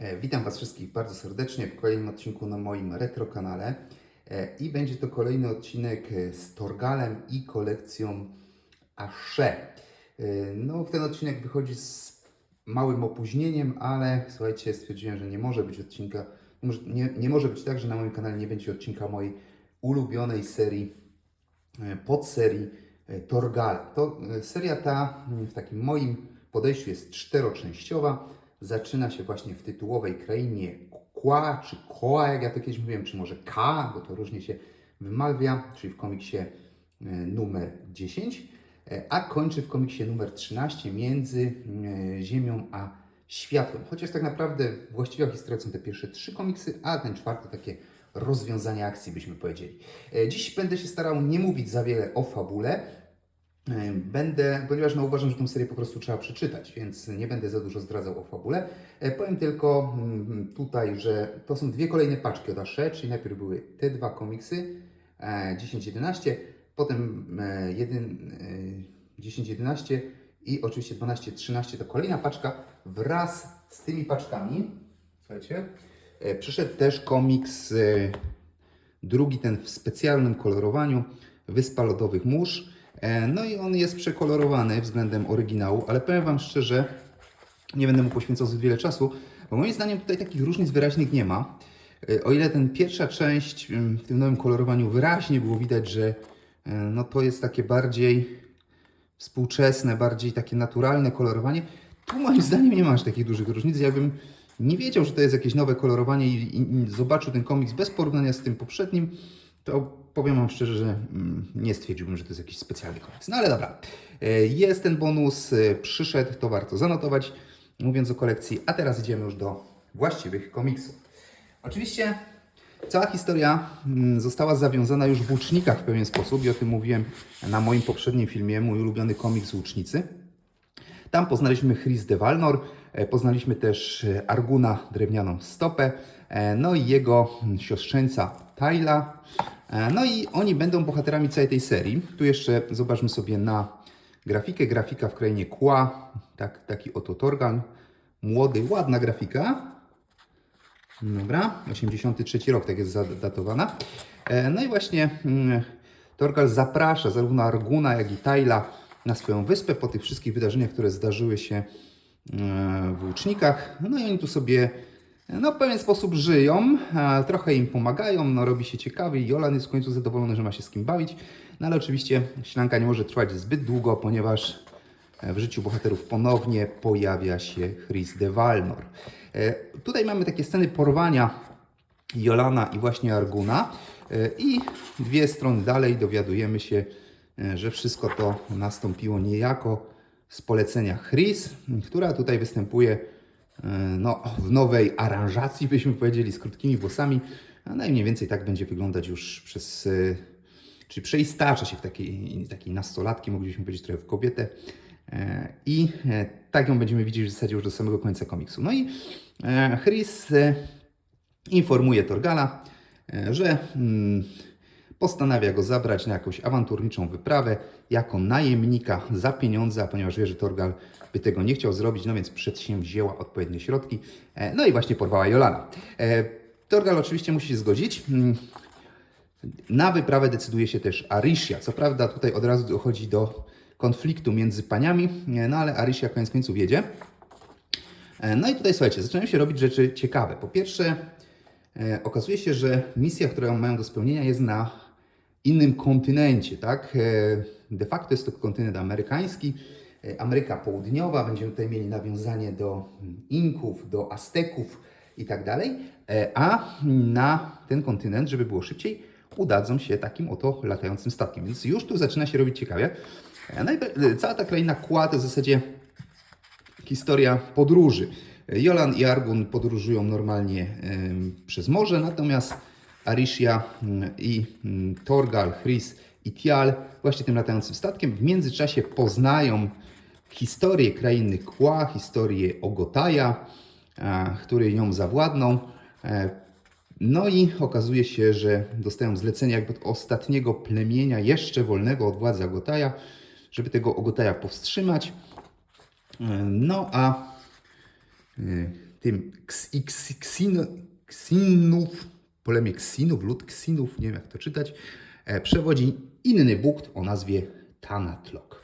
E, Witam Was wszystkich bardzo serdecznie w kolejnym odcinku na moim retro kanale. E, I będzie to kolejny odcinek e, z Torgalem i kolekcją Asze. No, ten odcinek wychodzi z małym opóźnieniem, ale słuchajcie, stwierdziłem, że nie może być odcinka, nie nie, może być tak, że na moim kanale nie będzie odcinka mojej ulubionej serii, podserii Torgal. To seria ta w takim moim podejściu jest czteroczęściowa. Zaczyna się właśnie w tytułowej krainie Kła, czy Koa, jak ja to kiedyś mówiłem, czy może K, bo to różnie się wymawia, czyli w komiksie e, numer 10, e, a kończy w komiksie numer 13 między e, Ziemią a Światłem. Chociaż tak naprawdę właściwa historia są te pierwsze trzy komiksy, a ten czwarty takie rozwiązanie akcji, byśmy powiedzieli. Dziś będę się starał nie mówić za wiele o fabule, Będę, ponieważ no, uważam, że tę serię po prostu trzeba przeczytać, więc nie będę za dużo zdradzał o fabule. E, Powiem tylko mm, tutaj, że to są dwie kolejne paczki od Asze, czyli najpierw były te dwa komiksy, e, 10-11, potem e, e, 10-11 i oczywiście 12-13 to kolejna paczka. Wraz z tymi paczkami, słuchajcie, e, przyszedł też komiks e, drugi ten w specjalnym kolorowaniu Wyspa Lodowych Mórz. E, No i on jest przekolorowany względem oryginału, ale powiem Wam szczerze, nie będę mu poświęcał zbyt wiele czasu, bo moim zdaniem tutaj takich różnic wyraźnych nie ma. E, O ile ten pierwsza część w tym nowym kolorowaniu wyraźnie było widać, że e, no to jest takie bardziej współczesne, bardziej takie naturalne kolorowanie, tu moim zdaniem nie ma aż takich dużych różnic. Ja bym nie wiedział, że to jest jakieś nowe kolorowanie i, i, i zobaczył ten komiks bez porównania z tym poprzednim, to powiem Wam szczerze, że mm, nie stwierdziłbym, że to jest jakiś specjalny komiks. No ale dobra, E, jest ten bonus, e, przyszedł, to warto zanotować, mówiąc o kolekcji, a teraz idziemy już do właściwych komiksów. Oczywiście cała historia mm, została zawiązana już w Łucznikach w pewien sposób i o tym mówiłem na moim poprzednim filmie, mój ulubiony komiks Łucznicy. Tam poznaliśmy Chris de Valnor, e, poznaliśmy też Arguna Drewnianą Stopę, no i jego mm, siostrzeńca Tyla. E, No i oni będą bohaterami całej tej serii. Tu jeszcze zobaczmy sobie na grafikę. Grafika w krainie Kła, tak, taki oto Torgan. Młody, ładna grafika. Dobra, 83 rok, tak jest zadatowana. E, No i właśnie mm, Torgal zaprasza zarówno Arguna, jak i Tyla na swoją wyspę po tych wszystkich wydarzeniach, które zdarzyły się e, w Łucznikach. No i oni tu sobie no, w pewien sposób żyją, trochę im pomagają, no, robi się ciekawy i Jolan jest w końcu zadowolony, że ma się z kim bawić. No ale oczywiście ślanka nie może trwać zbyt długo, ponieważ w życiu bohaterów ponownie pojawia się Chris de Valnor. E, Tutaj mamy takie sceny porwania Jolana i właśnie Arguna E, i dwie strony dalej dowiadujemy się, e, że wszystko to nastąpiło niejako z polecenia Chris, która tutaj występuje e, no, w nowej aranżacji, byśmy powiedzieli, z krótkimi włosami. No i mniej więcej tak będzie wyglądać już przez e, czyli przeistacza się w takiej, takiej nastolatki, moglibyśmy powiedzieć trochę w kobietę. E, I e, tak ją będziemy widzieć w zasadzie już do samego końca komiksu. No i e, Chris e, informuje Torgala, e, że mm, postanawia go zabrać na jakąś awanturniczą wyprawę jako najemnika za pieniądze, a ponieważ wie, że Torgal by tego nie chciał zrobić, no więc przedsięwzięła odpowiednie środki. E, No i właśnie porwała Jolana. E, Torgal oczywiście musi się zgodzić. Mm, na wyprawę decyduje się też Arisha. Co prawda tutaj od razu dochodzi do konfliktu między paniami, e, no ale Arisha koniec końców jedzie. No i tutaj słuchajcie, zaczynają się robić rzeczy ciekawe. Po pierwsze, okazuje się, że misja, którą mają do spełnienia jest na innym kontynencie, tak? E, De facto jest to kontynent amerykański, e, Ameryka Południowa. Będziemy tutaj mieli nawiązanie do Inków, do Azteków i tak dalej. E, A na ten kontynent, żeby było szybciej, udadzą się takim oto latającym statkiem. Więc już tu zaczyna się robić ciekawie. Cała ta kraina Kła to w zasadzie historia podróży. Jolan i Argun podróżują normalnie przez morze, natomiast Arishia mm, i mm, Torgal, Chris i Tial właśnie tym latającym statkiem w międzyczasie poznają historię krainy Kła, historię Ogotaja, a, który ją zawładnął. E, No i okazuje się, że dostają zlecenie jakby od ostatniego plemienia jeszcze wolnego od władzy Ogotaja, żeby tego Ogotaja powstrzymać. E, No a tym ks, ksin, ksinów, lud ksinów, nie wiem jak to czytać, e, przewodzi inny Bóg o nazwie Tanatlok.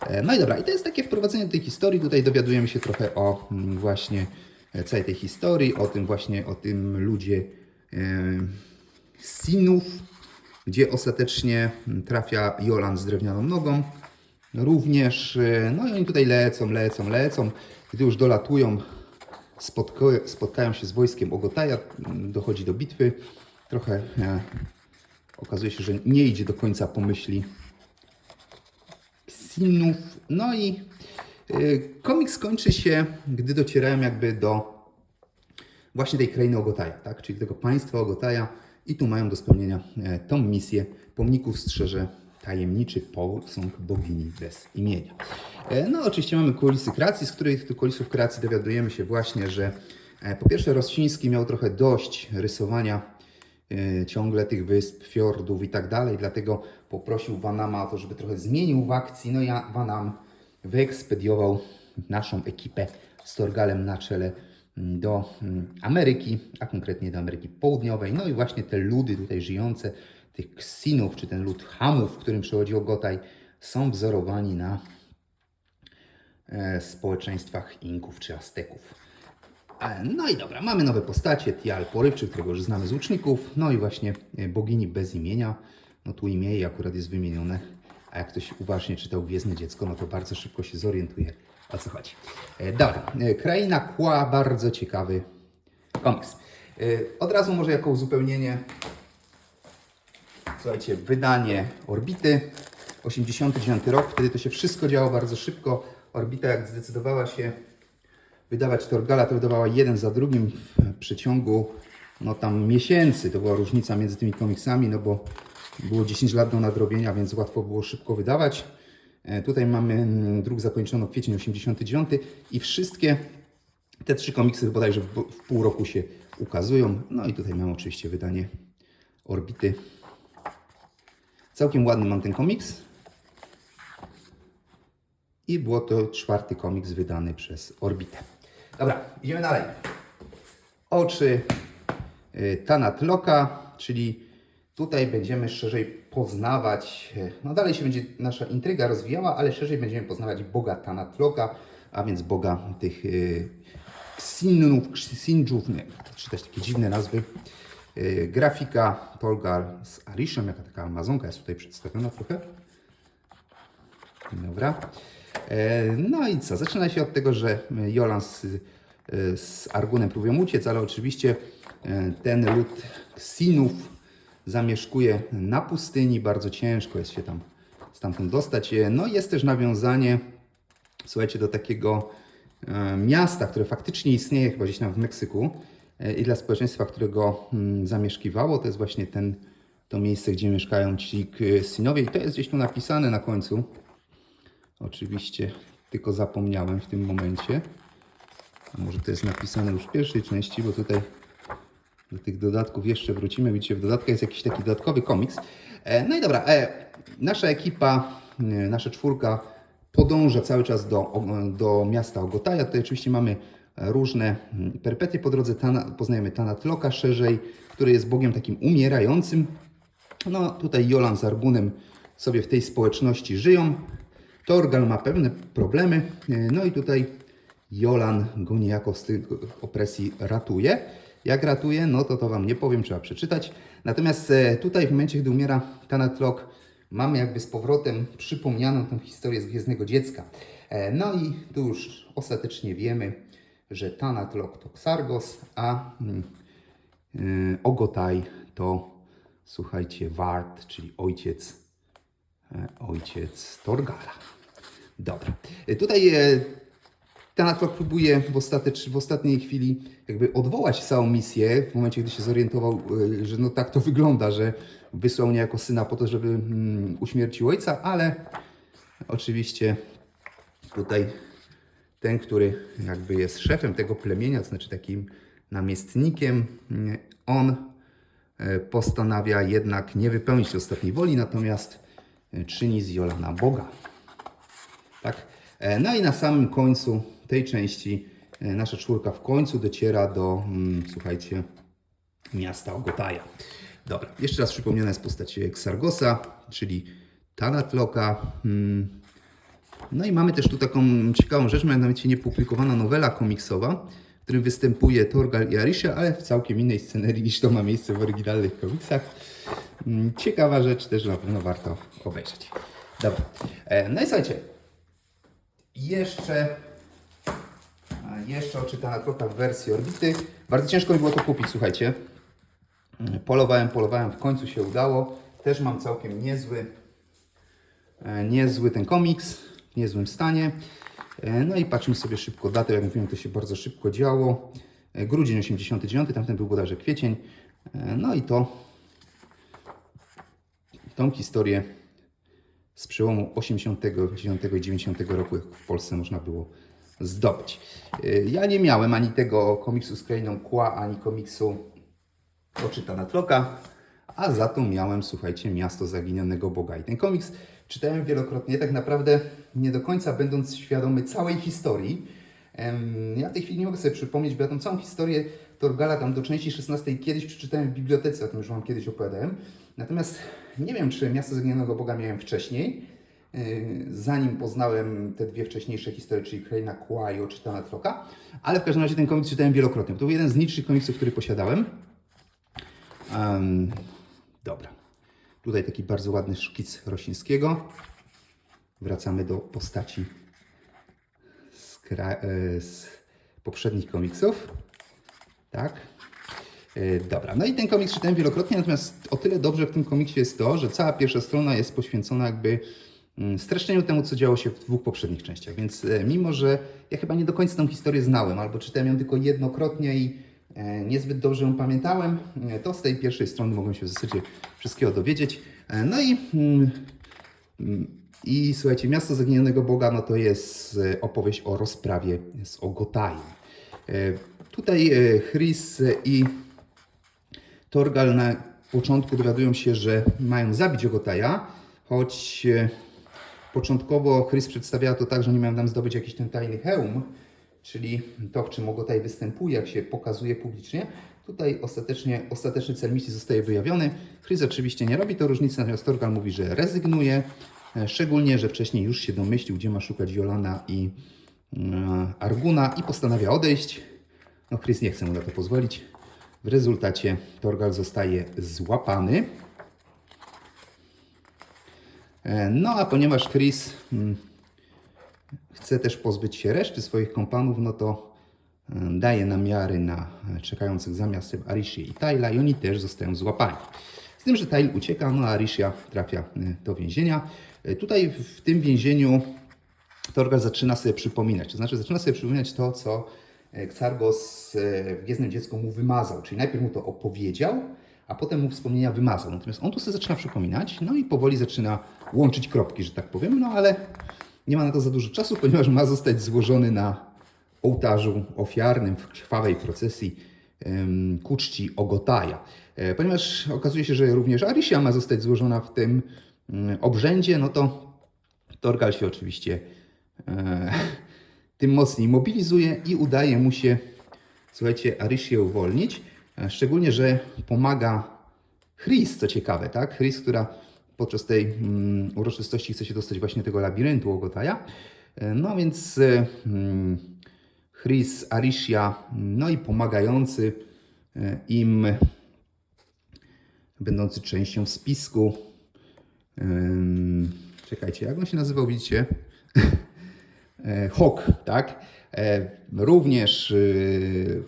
E, No i dobra, i to jest takie wprowadzenie do tej historii. Tutaj dowiadujemy się trochę o mm, właśnie e, całej tej historii, o tym właśnie, o tym ludzie Sinów, gdzie ostatecznie mm, trafia Jolan z drewnianą nogą. Również, no i oni tutaj lecą, lecą, lecą. Gdy już dolatują, spotkają się z wojskiem Ogotaja, mm, dochodzi do bitwy. Trochę e, okazuje się, że nie idzie do końca po myśli Sinów. No i y, komiks kończy się, gdy docierają jakby do właśnie tej krainy Ogotaja, tak? czyli tego państwa Ogotaja i tu mają do spełnienia e, tą misję. Pomników strzeże tajemniczy posąg bogini bez imienia. E, No oczywiście mamy kulisy kreacji, z których tych kulisów kreacji dowiadujemy się właśnie, że e, po pierwsze Rościński miał trochę dość rysowania e, ciągle tych wysp, fiordów i tak dalej, dlatego poprosił Vanama o to, żeby trochę zmienił w akcji, no ja Vanam wyekspediował naszą ekipę z Torgalem na czele mm, do mm, Ameryki, a konkretnie do Ameryki Południowej. No i właśnie te ludy tutaj żyjące, tych Ksinów, czy ten lud Hamów, w którym przechodził Gotaj, są wzorowani na e, społeczeństwach Inków czy Azteków. E, No i dobra, mamy nowe postacie. Tial Porywczy, którego już znamy z łuczników. No i właśnie e, bogini bez imienia. No tu imię jej akurat jest wymienione. A jak ktoś uważnie czytał Gwiezdne Dziecko, no to bardzo szybko się zorientuje, o co chodzi. Dobra, Kraina Kła, bardzo ciekawy komiks. Od razu może jako uzupełnienie Słuchajcie, wydanie Orbity, 89 rok, wtedy to się wszystko działo bardzo szybko. Orbita jak zdecydowała się wydawać Torgala, to wydawała jeden za drugim w przeciągu no tam miesięcy. To była różnica między tymi komiksami, no bo było 10 lat do nadrobienia, więc łatwo było szybko wydawać. E, Tutaj mamy mm, druk zakończono kwiecień 89 i wszystkie te trzy komiksy bodajże w, pół roku się ukazują. No i tutaj mam oczywiście wydanie Orbity Całkiem ładny mam ten komiks. I było to czwarty komiks wydany przez Orbitę. Dobra, idziemy dalej. Oczy y, Tanatloka, czyli tutaj będziemy szerzej poznawać, y, no dalej się będzie nasza intryga rozwijała, ale szerzej będziemy poznawać Boga Tanatloka, a więc Boga tych y, Sinów, Sinjów, nie, czytać takie dziwne nazwy. Y, Grafika Tolgar z Arishem, jaka taka Amazonka jest tutaj przedstawiona trochę. Dobra. E, No i co? Zaczyna się od tego, że Jolan z, y, z Argunem próbują uciec, ale oczywiście ten lud Sinów zamieszkuje na pustyni. Bardzo ciężko jest się tam stamtąd dostać. E, No jest też nawiązanie, słuchajcie, do takiego e, miasta, które faktycznie istnieje chyba gdzieś tam w Meksyku i dla społeczeństwa, którego mm, zamieszkiwało. To jest właśnie ten, to miejsce, gdzie mieszkają ci Sinowie i to jest gdzieś tu napisane na końcu. Oczywiście tylko zapomniałem w tym momencie. A może to jest napisane już w pierwszej części, bo tutaj do tych dodatków jeszcze wrócimy. Widzicie, w dodatku jest jakiś taki dodatkowy komiks. E, No i dobra, e, nasza ekipa, e, nasza czwórka podąża cały czas do, do miasta Ogotaja. Tutaj oczywiście mamy e, różne mm, perpetie po drodze. Tana, poznajemy Tanatloka szerzej, który jest bogiem takim umierającym. No tutaj Jolan z Argunem sobie w tej społeczności żyją. Torgal ma pewne problemy. e, No i tutaj Jolan go niejako z tej opresji ratuje. Jak ratuje, no to to Wam nie powiem, trzeba przeczytać. Natomiast e, tutaj w momencie, gdy umiera Tanatlok, mamy jakby z powrotem przypomnianą tą historię z Gwiezdnego Dziecka. E, No i tu już ostatecznie wiemy, że Tanatlok to Xargos, a mm, y, Ogotaj to, słuchajcie, Wart, czyli ojciec, e, ojciec Torgala. Dobra. E, Tutaj e, Tanatlok próbuje w, w ostatniej chwili jakby odwołać całą misję, w momencie, gdy się zorientował, że no tak to wygląda, że wysłał niejako syna po to, żeby mm, uśmiercił ojca, ale oczywiście tutaj ten, który jakby jest szefem tego plemienia, to znaczy takim namiestnikiem, mm, on e, postanawia jednak nie wypełnić ostatniej woli, natomiast e, czyni z Jolana Boga. Tak? E, No i na samym końcu tej części nasza czwórka w końcu dociera do, mm, słuchajcie, miasta Ogotaja. Dobra, jeszcze raz przypomniana jest postać Xargosa, czyli Tanatloka. Mm. No i mamy też tu taką ciekawą rzecz, mianowicie niepublikowana nowela komiksowa, w którym występuje Torgal i Arisha, ale w całkiem innej scenerii niż to ma miejsce w oryginalnych komiksach. Mm, Ciekawa rzecz, też na pewno warto obejrzeć. Dobra, e, no i słuchajcie, jeszcze jeszcze oczytana trochę w wersji orbity. Bardzo ciężko mi było to kupić, słuchajcie. Polowałem, polowałem, w końcu się udało. Też mam całkiem niezły, e, niezły ten komiks, niezłym stanie. E, No i patrzmy sobie szybko datę, jak mówiłem, to się bardzo szybko działo. E, Grudzień 89, tamten był bodajże kwiecień. E, No i to, tą historię z przełomu 89 i 90 roku w Polsce można było zdobyć. Ja nie miałem ani tego komiksu z Krainą Kła, ani komiksu Oczytana Tloka, a za to miałem, słuchajcie, Miasto Zaginionego Boga. I ten komiks czytałem wielokrotnie, tak naprawdę nie do końca będąc świadomy całej historii. Ja w tej chwili nie mogę sobie przypomnieć, bo ja tą całą historię Torgala tam do części 16 kiedyś przeczytałem w bibliotece, o tym już Wam kiedyś opowiadałem. Natomiast nie wiem, czy Miasto Zaginionego Boga miałem wcześniej, yy, zanim poznałem te dwie wcześniejsze historie, czyli Kraina Kła i Oczytana Troka, ale w każdym razie ten komiks czytałem wielokrotnie. To był jeden z niższych komiksów, który posiadałem. Em, dobra. Tutaj taki bardzo ładny szkic Rosińskiego. Wracamy do postaci z, e, z poprzednich komiksów. Tak. E, Dobra, no i ten komiks czytałem wielokrotnie, natomiast o tyle dobrze w tym komiksie jest to, że cała pierwsza strona jest poświęcona jakby mm, streszczeniu temu, co działo się w dwóch poprzednich częściach. Więc e, mimo, że ja chyba nie do końca tą historię znałem, albo czytałem ją tylko jednokrotnie i niezbyt dobrze ją pamiętałem, e, to z tej pierwszej strony mogłem się w zasadzie wszystkiego dowiedzieć. E, No i mm, i słuchajcie, Miasto Zaginionego Boga no to jest e, opowieść o rozprawie z Ogotajem. E, Tutaj e, Chris i Torgal na początku dowiadują się, że mają zabić Ogotaja, choć e, początkowo Chris przedstawiała to tak, że nie mają tam zdobyć jakiś ten tajny hełm, czyli to, w czym Ogotaj występuje, jak się pokazuje publicznie. Tutaj ostatecznie, ostateczny cel misji zostaje wyjawiony. Chris oczywiście nie robi to różnicy, natomiast Torgal mówi, że rezygnuje, e, szczególnie, że wcześniej już się domyślił, gdzie ma szukać Jolana i e, Arguna i postanawia odejść. No Chris nie chce mu na to pozwolić. W rezultacie Torgal zostaje złapany. E, No a ponieważ Chris mm, chce też pozbyć się reszty swoich kompanów, no to daje namiary na e, czekających za miastem Arishie i Tyla i oni też zostają złapani. Z tym, że Tyl ucieka, no a Arishia trafia e, do więzienia. E, Tutaj w- tym więzieniu Torgal zaczyna sobie przypominać, to znaczy zaczyna sobie przypominać to, co Xargos w Gwiezdnym Dziecku mu wymazał, czyli najpierw mu to opowiedział, a potem mu wspomnienia wymazał. Natomiast on tu sobie zaczyna przypominać, no i powoli zaczyna łączyć kropki, że tak powiem, no ale nie ma na to za dużo czasu, ponieważ ma zostać złożony na ołtarzu ofiarnym w krwawej procesji ku czci Ogotaja. E, Ponieważ okazuje się, że również Arisia ma zostać złożona w tym mm, obrzędzie, no to Torgal się oczywiście e, tym mocniej mobilizuje i udaje mu się, słuchajcie, Arysię uwolnić. E, Szczególnie, że pomaga Chris, co ciekawe, tak? Chris, która podczas tej mm, uroczystości chce się dostać właśnie tego labiryntu Ogotaja. E, No więc e, mm, Chris, Arisia, no i pomagający e, im, będący częścią spisku. Czekajcie, jak on się nazywał, widzicie? Hawk, tak? Również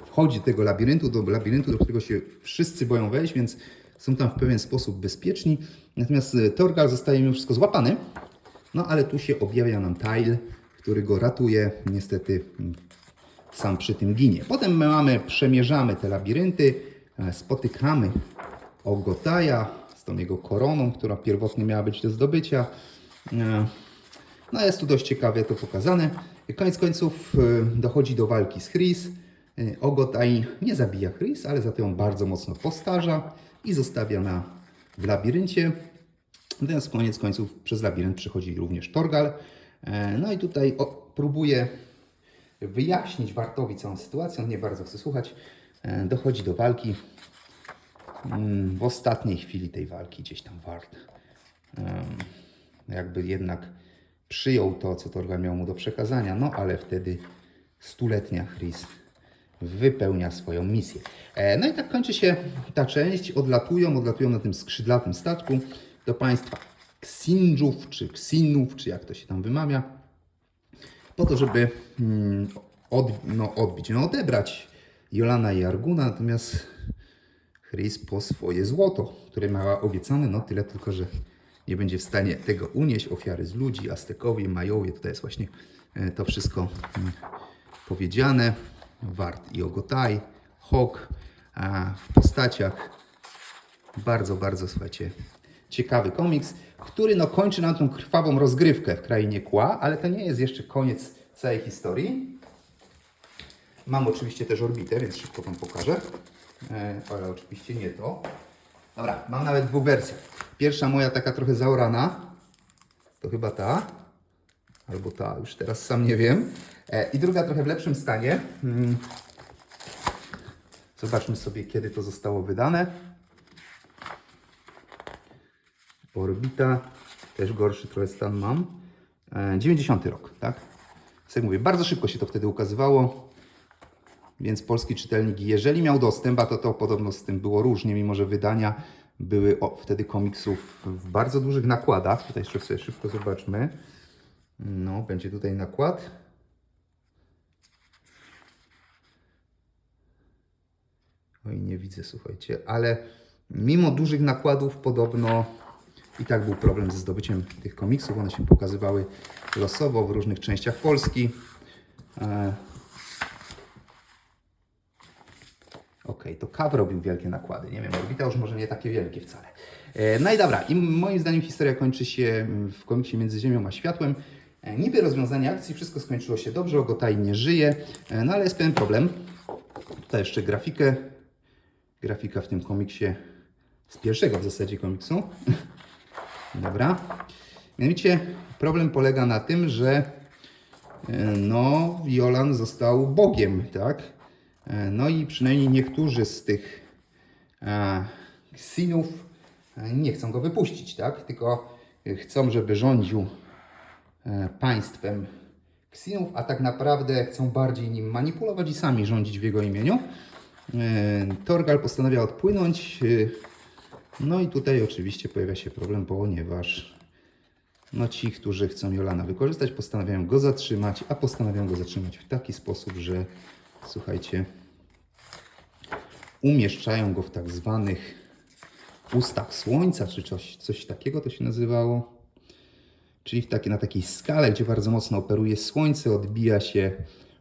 wchodzi do tego labiryntu, do labiryntu, do którego się wszyscy boją wejść, więc są tam w pewien sposób bezpieczni. Natomiast e, Torgal zostaje mimo wszystko złapany. No ale tu się objawia nam Tile, który go ratuje. Niestety mm, sam przy tym ginie. Potem my mamy, przemierzamy te labirynty, e, spotykamy Ogotaja z tą jego koroną, która pierwotnie miała być do zdobycia. E, No jest tu dość ciekawie to pokazane. Koniec końców e, dochodzi do walki z Chris. E, Ogotaj nie zabija Chris, ale za to ją bardzo mocno postarza i zostawia na, w labiryncie. Natomiast koniec końców przez labirynt przechodzi również Torgal. E, No i tutaj o, próbuje wyjaśnić Wartowi całą sytuację. On nie bardzo chce słuchać. E, Dochodzi do walki. Mm, W ostatniej chwili tej walki gdzieś tam Wart jakby jednak przyjął to, co Torgal miał mu do przekazania, no ale wtedy stuletnia Chris wypełnia swoją misję. E, No i tak kończy się ta część. Odlatują, odlatują na tym skrzydlatym statku do państwa Ksindżów, czy Ksinów, czy jak to się tam wymawia, po to, żeby mm, od, no, odbić, no, odebrać Jolana i Arguna, natomiast Chris po swoje złoto, które miała obiecane, no tyle tylko, że nie będzie w stanie tego unieść. Ofiary z ludzi, Aztekowie, Majowie, tutaj jest właśnie e, to wszystko mm, powiedziane. Wart i Ogotaj, Hawk w postaciach. Bardzo, bardzo, słuchajcie, ciekawy komiks, który no kończy nam tą krwawą rozgrywkę w Krainie Kła, ale to nie jest jeszcze koniec całej historii. Mam oczywiście też orbitę, więc szybko Wam pokażę. E, ale oczywiście nie to. Dobra, mam nawet dwóch wersji. Pierwsza moja taka trochę zaorana. To chyba ta. Albo ta, już teraz sam nie wiem. E, I druga trochę w lepszym stanie. Mm. Zobaczmy sobie, kiedy to zostało wydane. Orbita, też gorszy trochę stan mam. E, 90 rok, tak? Tak jak mówię, bardzo szybko się to wtedy ukazywało. Więc polski czytelnik, jeżeli miał dostęp, a to, to podobno z tym było różnie, mimo że wydania były o, wtedy komiksów w bardzo dużych nakładach. Tutaj jeszcze sobie szybko zobaczmy. No, będzie tutaj nakład. Oj, nie widzę, słuchajcie, ale mimo dużych nakładów podobno i tak był problem ze zdobyciem tych komiksów. One się pokazywały losowo w różnych częściach Polski. E, Okej, to Kaw robił wielkie nakłady. Nie wiem, Orbita już może nie takie wielkie wcale. E, No i dobra, i moim zdaniem historia kończy się w komiksie Między Ziemią a Światłem. E, Niby rozwiązanie akcji, wszystko skończyło się dobrze, Ogotaj nie żyje, e, no ale jest pewien problem. Tutaj jeszcze grafikę. Grafika w tym komiksie z pierwszego w zasadzie komiksu. Dobra. Mianowicie problem polega na tym, że e, no, Jolan został Bogiem, tak? No i przynajmniej niektórzy z tych Ksinów e, nie chcą go wypuścić, tak? Tylko chcą, żeby rządził państwem Ksinów, a tak naprawdę chcą bardziej nim manipulować i sami rządzić w jego imieniu. E, Torgal postanawia odpłynąć. e, No i tutaj oczywiście pojawia się problem, ponieważ no ci, którzy chcą Jolana wykorzystać, postanawiają go zatrzymać, a postanawiają go zatrzymać w taki sposób, że słuchajcie, umieszczają go w tak zwanych ustach słońca, czy coś, coś takiego to się nazywało. Czyli na takiej skale, gdzie bardzo mocno operuje słońce, odbija się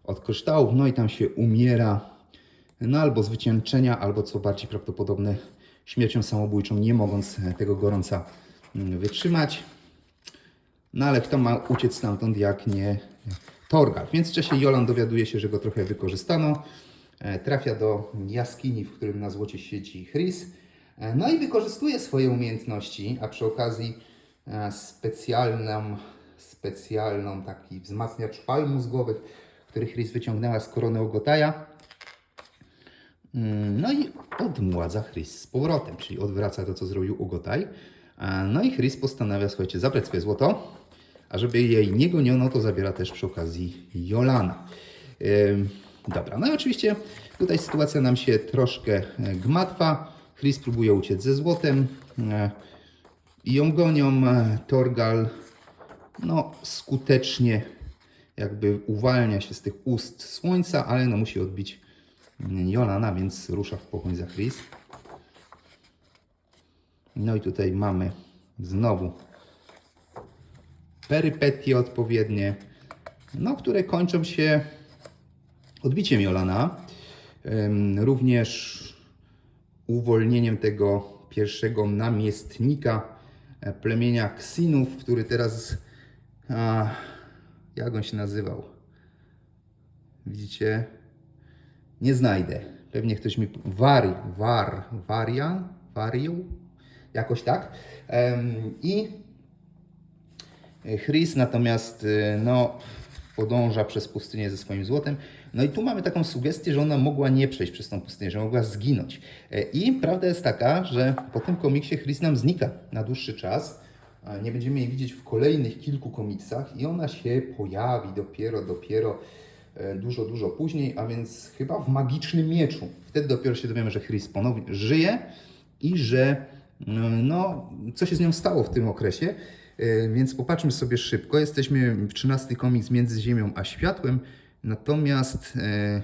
od kryształów, no i tam się umiera, no albo z wycieńczenia, albo co bardziej prawdopodobne, śmiercią samobójczą, nie mogąc e, tego gorąca mm, wytrzymać. No ale kto ma uciec stamtąd, jak nie Torgal. W międzyczasie Jolan dowiaduje się, że go trochę wykorzystano. E, Trafia do jaskini, w którym na złocie siedzi Chris. E, No i wykorzystuje swoje umiejętności, a przy okazji specjalną, specjalną taki wzmacniacz fal mózgowych, który Chris wyciągnęła z korony Ogotaja. Mm, No i odmładza Chris z powrotem, czyli odwraca to, co zrobił Ugotaj. E, No i Chris postanawia, słuchajcie, zabrać swoje złoto, a żeby jej nie goniono, to zabiera też przy okazji Jolana. Dobra, no i oczywiście tutaj sytuacja nam się troszkę e, gmatwa. Chris próbuje uciec ze złotem e, ją gonią. E, Torgal no, skutecznie jakby uwalnia się z tych ust słońca, ale no musi odbić mm, Jolana, więc rusza w pogoń za Chris. No i tutaj mamy znowu perypetie odpowiednie, no, które kończą się odbiciem Jolana. Również uwolnieniem tego pierwszego namiestnika plemienia Ksinów, który teraz, a, jak on się nazywał? Widzicie? Nie znajdę. Pewnie ktoś mi. Wari, war, warian, wariu? Jakoś tak. I Chris natomiast, y, no, podąża przez pustynię ze swoim złotem. No i tu mamy taką sugestię, że ona mogła nie przejść przez tą pustynię, że mogła zginąć. E, I prawda jest taka, że po tym komiksie Chris nam znika na dłuższy czas. Nie będziemy jej widzieć w kolejnych kilku komiksach i ona się pojawi dopiero, dopiero e, dużo, dużo później, a więc chyba w Magicznym Mieczu. Wtedy dopiero się dowiemy, że Chris ponownie żyje i że mm, no, co się z nią stało w tym okresie. E, Więc popatrzmy sobie szybko. Jesteśmy w 13 komiks między Ziemią a Światłem. Natomiast e,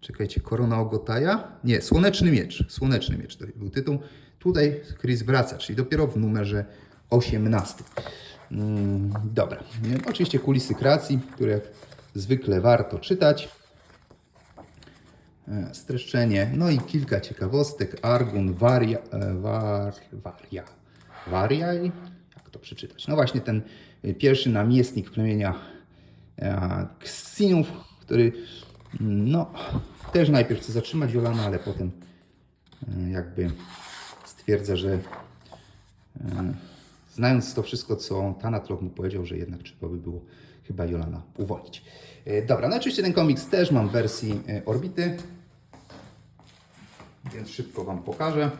czekajcie, Korona Ogotaja? Nie, Słoneczny Miecz. Słoneczny Miecz to był tytuł. Tutaj Chris wraca, czyli dopiero w numerze 18. Mm, dobra. Oczywiście kulisy kreacji, które jak zwykle warto czytać. E, Streszczenie, no i kilka ciekawostek. Argun, Waria, e, war, Waria, to przeczytać? No właśnie ten e, pierwszy namiestnik plemienia e, Ksinów, który mm, no też najpierw chce zatrzymać Jolana, ale potem e, jakby stwierdza, że e, znając to wszystko, co Tanatlok mu powiedział, że jednak trzeba by było chyba Jolana uwolnić. E, Dobra, no oczywiście ten komiks też mam w wersji e, Orbity, więc szybko Wam pokażę.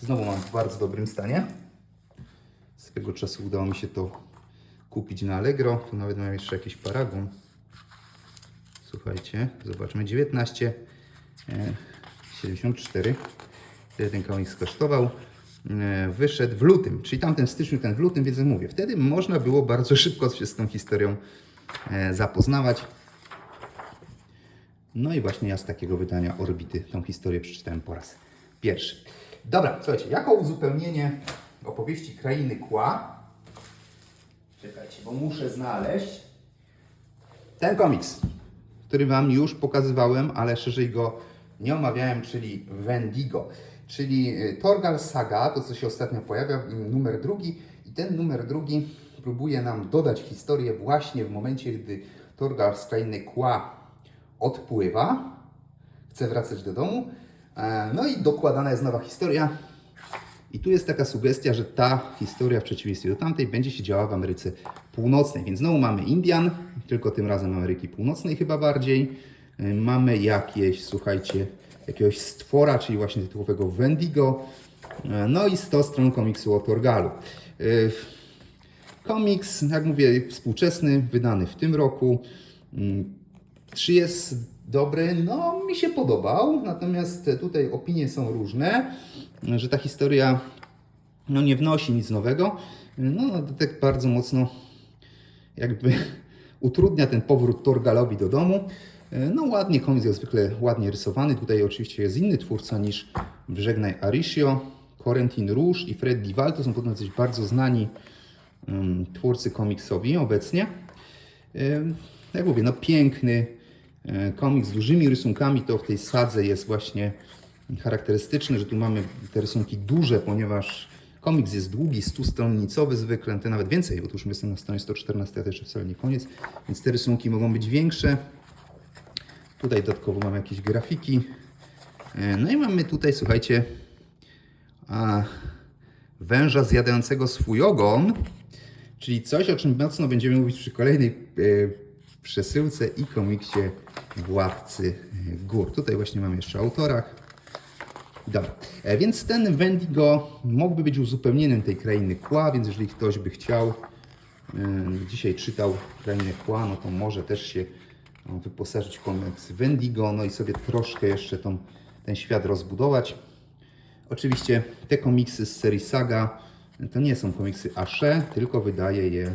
Znowu mam w bardzo dobrym stanie. Swego czasu udało mi się to kupić na Allegro. Tu nawet mam jeszcze jakiś paragon. Słuchajcie, zobaczmy. 19, e, 74. Wtedy ten komiks kosztował. E, Wyszedł w lutym, czyli tamten styczniu, ten w lutym, więc mówię, wtedy można było bardzo szybko się z tą historią e, zapoznawać. No i właśnie ja z takiego wydania Orbity tą historię przeczytałem po raz pierwszy. Dobra, słuchajcie, jako uzupełnienie opowieści Krainy Kła, czekajcie, bo muszę znaleźć. Ten komiks, który Wam już pokazywałem, ale szerzej go nie omawiałem, czyli Wendigo, czyli y, Torgal Saga, to co się ostatnio pojawia, y, numer drugi. I ten numer drugi próbuje nam dodać historię właśnie w momencie, gdy Torgal z krainy Kła odpływa, chce wracać do domu, e, no i dokładana jest nowa historia. I tu jest taka sugestia, że ta historia w przeciwieństwie do tamtej będzie się działa w Ameryce Północnej. Więc znowu mamy Indian, tylko tym razem Ameryki Północnej chyba bardziej. Y, Mamy jakieś, słuchajcie, jakiegoś stwora, czyli właśnie tytułowego Wendigo. Y, No i 100 stron komiksu o Torgalu. Y, Komiks, jak mówię, współczesny, wydany w tym roku. Czy jest dobry? No, mi się podobał, natomiast tutaj opinie są różne, że ta historia no, nie wnosi nic nowego. No, tak bardzo mocno jakby utrudnia ten powrót Torgalowi do domu. No ładnie, komiks jak zwykle ładnie rysowany. Tutaj oczywiście jest inny twórca niż Żegnaj Arisio. Corentin Rouge i Fred Dival to są podobno coś bardzo znani um, twórcy komiksowi obecnie. Ym, Jak mówię, no piękny komiks z dużymi rysunkami, to w tej sadze jest właśnie charakterystyczne, że tu mamy te rysunki duże, ponieważ komiks jest długi, 100-stronnicowy zwykle, te nawet więcej, bo tu już jestem na stronie 114, a to jeszcze wcale nie koniec, więc te rysunki mogą być większe. Tutaj dodatkowo mamy jakieś grafiki. E, No i mamy tutaj, słuchajcie, a, węża zjadającego swój ogon, czyli coś, o czym mocno będziemy mówić przy kolejnej e, przesyłce i komiksie Władcy Gór. Tutaj właśnie mamy jeszcze autorach. Dobra, e, więc ten Wendigo mógłby być uzupełnieniem tej krainy Kła, więc jeżeli ktoś by chciał, e, dzisiaj czytał krainę Kła, no to może też się no, wyposażyć w komiks Wendigo, no i sobie troszkę jeszcze tą, ten świat rozbudować. Oczywiście te komiksy z serii Saga to nie są komiksy Asze, tylko wydaje je,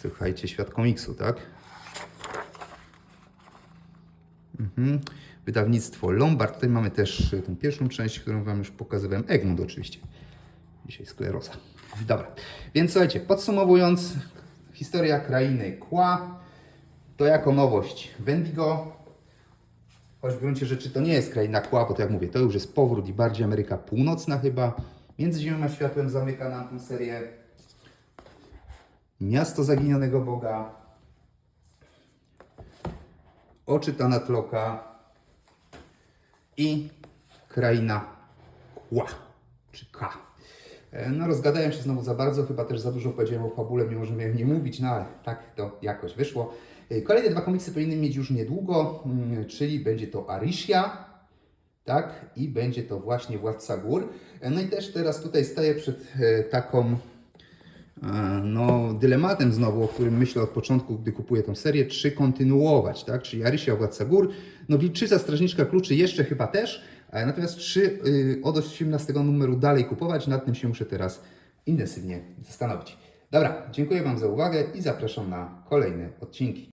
słuchajcie, świat komiksu, tak? Mhm. Wydawnictwo Lombard. Tutaj mamy też y, tę pierwszą część, którą Wam już pokazywałem. Egmont oczywiście. Dzisiaj skleroza. Dobra. Więc słuchajcie, podsumowując, historia krainy Kła to jako nowość Wendigo. Choć w gruncie rzeczy to nie jest kraina Kła, bo to jak mówię, to już jest powrót i bardziej Ameryka Północna chyba. Między Ziemią a Światłem zamyka nam tę serię Miasto Zaginionego Boga, Oczy Tanatloka i Kraina Kła, czy K. E, No, rozgadałem się znowu za bardzo, chyba też za dużo powiedziałem o fabule, mimo że miałem nie mówić, no ale tak to jakoś wyszło. E, Kolejne dwa komiksy powinny mieć już niedługo, mm, czyli będzie to Arisia, tak, i będzie to właśnie Władca Gór. E, No i też teraz tutaj staję przed taką no, dylematem znowu, o którym myślę od początku, gdy kupuję tą serię, czy kontynuować, tak? Czyli Arysia, Władca Gór, no Wilczyca, Strażniczka Kluczy jeszcze chyba też, e, natomiast czy y, od 18 numeru dalej kupować, nad tym się muszę teraz intensywnie zastanowić. Dobra, dziękuję Wam za uwagę i zapraszam na kolejne odcinki.